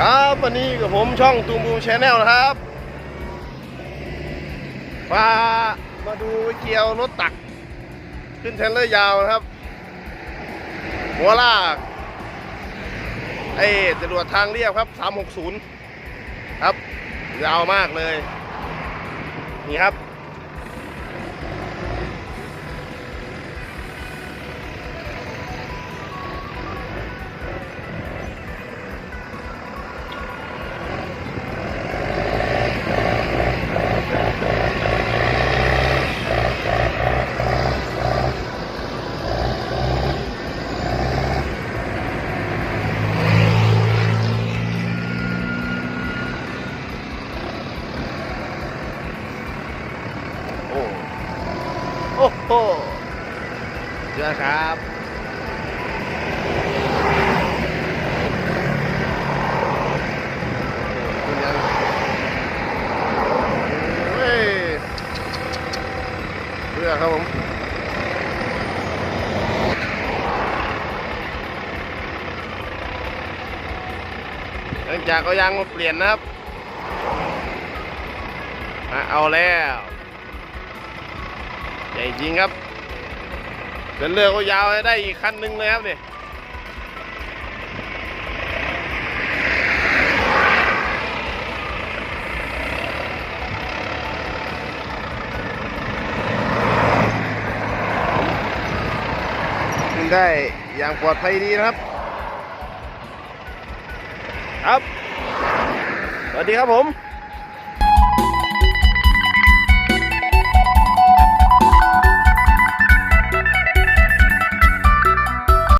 ครับวันนี้กับผมช่องตูมบูชแนลนะครับมามาดูเกียวรถตัก ขึ้นเทรลเลอร์ยาวนะครับ หัวลากไอ้จรวดทางเรียบครับ 360 ครับ ยาวมากเลย นี่ครับ โอ้โอ้โหเยอะครับยังเฮ้ยเรือครับผมหลังจากเอายางมาเปลี่ยนนะครับมาเอาแล้ว ญ่จริงครับเดินเรือก็ยาวได้อีกคันหนึ่งเลยครับเนี่ยขึ้นได้อย่างปลอดภัยดีนะครับ ครับ สวัสดีครับผม